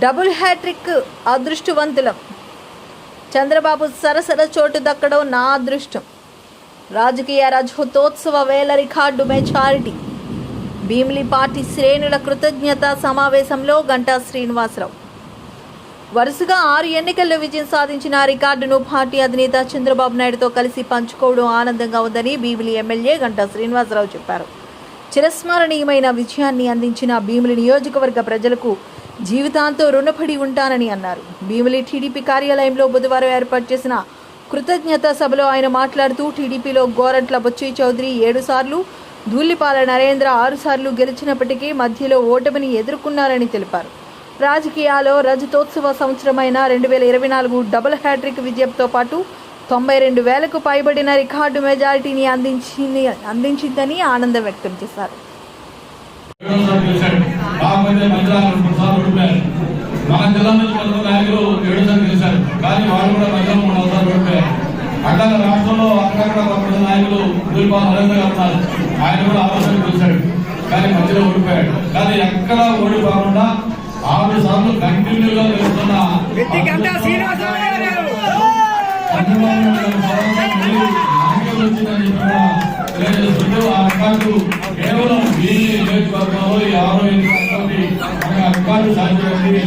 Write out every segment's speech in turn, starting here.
Double hattrick అదృష్టవంతులం. చంద్రబాబు సరసర చోటు దక్కడం నా అదృష్టం. రాజకీయ రజతోత్సవ వేల రికార్డు మెజారిటీ భీమిలి పార్టీ శ్రేణుల కృతజ్ఞత సమావేశంలో గంటా శ్రీనివాసరావు. వరుసగా ఆరు ఎన్నికల్లో విజయం సాధించిన రికార్డును పార్టీ అధినేత చంద్రబాబు నాయుడుతో కలిసి పంచుకోవడం ఆనందంగా ఉందని భీమిలి ఎమ్మెల్యే గంటా శ్రీనివాసరావు చెప్పారు. చిరస్మరణీయమైన విజయాన్ని అందించిన భీమిలి నియోజకవర్గ ప్రజలకు జీవితాంతో రుణపడి ఉంటానని అన్నారు. భీమిలి టీడీపీ కార్యాలయంలో బుధవారం ఏర్పాటు చేసిన కృతజ్ఞత సభలో ఆయన మాట్లాడుతూ టీడీపీలో గోరంట్ల బొచ్చయ్య చౌదరి ఏడుసార్లు ధూళిపాల నరేంద్ర ఆరుసార్లు గెలిచినప్పటికీ మధ్యలో ఓటమిని ఎదుర్కొన్నారని తెలిపారు. రాజకీయాల్లో రజతోత్సవ సంవత్సరమైన రెండు వేల ఇరవై నాలుగు డబుల్ హ్యాట్రిక్ విజయంతో పాటు తొంభై రెండు వేలకు పైబడిన రికార్డు మెజారిటీని అందించింది అందించిందని ఆనందం వ్యక్తం చేశారు. కాకపోతే రెండు సార్లు ఓడిపోయారు మన జిల్లా నుంచి కొంతమంది నాయకులు ఏడోసారి గెలిచారు. కానీ వాళ్ళు కూడా మధ్యలో మూడు సార్లు ఓడిపోయారు. అక్కడ రాష్ట్రంలో అక్కడక్కడ కొంతమంది నాయకులు దుర్భా నరేంద్ర గారు ఉన్నారు. ఆయన కూడా ఆలోచన గెలిచాడు. కానీ మధ్యలో ఓడిపోయాడు. కానీ ఎక్కడ ఓడిపోకుండా ఆరు సార్లు కంటిన్యూగా గెలుస్తున్న తెలియజేస్తుంటూ ఆ రికార్డు కేవలం ఈ నియోజకవర్గంలో ఈ ఆరో ఎన్నికలతోటి మన రికార్డు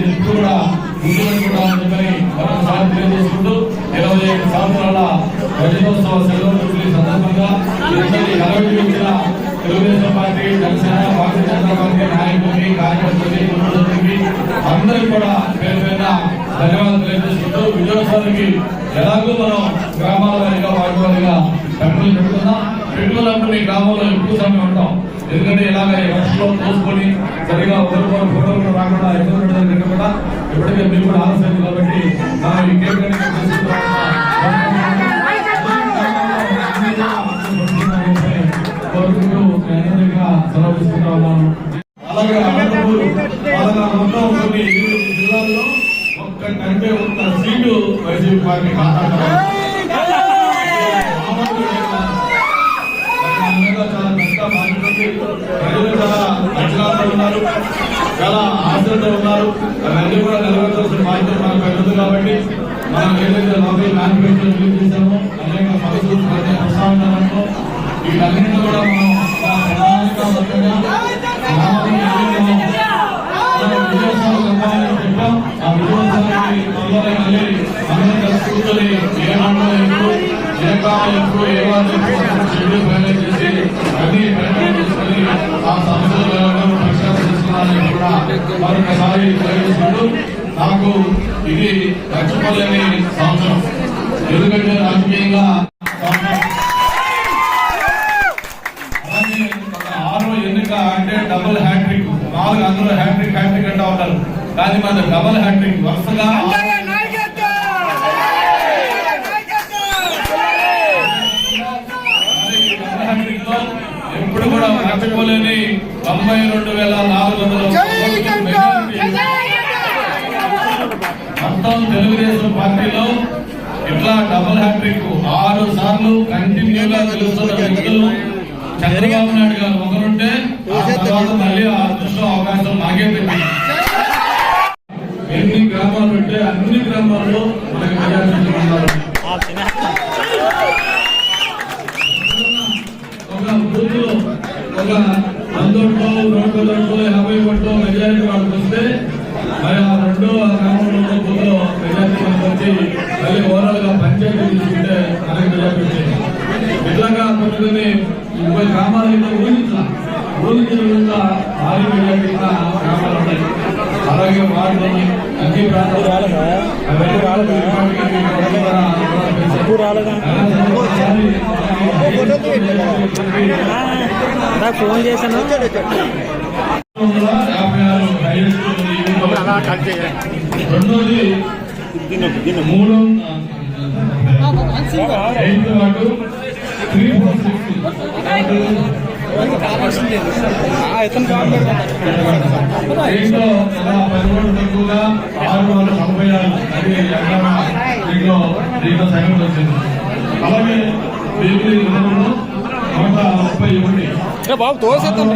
ఎప్పుడు కూడా గుర్తుపెట్టుకుంటామని చెప్పని మరొకసారి తెలియజేసుకుంటూ ఇరవై ఐదు సంవత్సరాల రజతోత్సవ సెలవు సందర్భంగా ఇద్దరి తెలుగుదేశం పార్టీ జనసేన భారతీయ జనతా పార్టీ నాయకులకి కుటుంబానికి అందరికీ కూడా పేరు పేరున ధన్యవాదాలు తెలియజేసుకుంటూ విజయోత్సవానికి ఎలాగో మనం గ్రామాల వారిగా వాటి పెట్టుబడులు పెట్టుకున్నాం పెట్టుబడులంటూ మీ గ్రామంలో ఎక్కువ సమయం ఉంటాం. ఎందుకంటే ఇలాగ ఈ వర్షంలో సరిగా ఒకరికొకరు ఫోటోలు రాకుండా ఎదురు పెట్టడం కంటే కూడా ఇప్పటికే మీకు కూడా ఆలస్యం కాబట్టి మనం ఈ కేక్ అలాగే అలాగే జిల్లాల్లో ఒక్క కంటే ఒక్క సీటు వైసీపీ పార్టీ ఖాతాలో కాబట్టి మనం ఏదైతే లోకల్ మేనిఫెస్టో రిలీజ్ చేశామో అనేక సమస్యలు ప్రస్తావనలో వీటన్నింటినీ కూడా మనం ఒక ప్రణాళికాబద్ధంగా విజయోత్సవం సంపాదించి చెప్పాం ఆ విజయోత్సవానికి తొందరగా మళ్ళీ అందరం కలిసి కూర్చొని ఏ మండలం ఏ కాలం ఏ షెడ్యూల్ ఫైనల్ చేసి అన్ని ప్రయత్నం ఆ సమస్యలు పరిష్కారం కూడా మరొకసారి తెలియజేసుకుంటూ నాకు ఇది మర్చిపోలేని సంవత్సరం. ఎందుకంటే రాజకీయంగా ఆరో ఎన్నిక అంటే డబుల్ హ్యాట్రిక్. నాలుగు అందరూ హ్యాట్రిక్ హ్యాట్రిక్ అంటా ఉంటారు. కానీ మన డబుల్ హ్యాట్రిక్. వరుసగా ఎప్పుడు కూడా మర్చిపోలేని తొంభై రెండు వేల నాలుగు వందల మొత్తం తెలుగుదేశం పార్టీలో ఇట్లా డబుల్ హ్యాట్రిక్ ఆరు సార్లు కంటిన్యూ గా గెలుస్తున్న వ్యక్తులు చంద్రబాబు నాయుడు గారు ఒకరుంటే తర్వాత మళ్ళీ ఆ దృష్టిలో అవకాశం నాకే పెట్టింది. ఎన్ని గ్రామాలు ఉంటే అన్ని గ్రామాల్లో మనకి మెజారిటీ ఉన్నారు ఒక బూత్ ఒక వంద ఓట్లు రెండు ఓట్లు యాభై ఓట్లు మెజారిటీ వాళ్ళకి వస్తే మరి ఆ రెండో ఆ గ్రామంలో ఉన్న బూత్లో మెజారిటీ మనకు వచ్చి మళ్ళీ ఓవరాల్గా పంచాయతీ తీసుకుంటే మనకి మెజారిటీ వచ్చింది ఇట్లాగా కొన్ని కొన్ని ముప్పై గ్రామాలు అయితే ఊహించాల ఊహించిన విధంగా భారీ మెజారిటీ ఉన్న గ్రామాలు ఉన్నాయి అలాగే వార్డులోని అన్ని ప్రాంతాలు నాకు ఫోన్ చేశాను. రెండోది మూడు త్రీ ఫోర్ దీంట్లో ఇలా పది తక్కువగా ఆరు వందల తొంభై ఆరు అది దీంట్లో దీంట్లో సగం వచ్చింది అలాగే విధానంలో నూట ముప్పై ఒకటి బాబు తోసేద్దాం.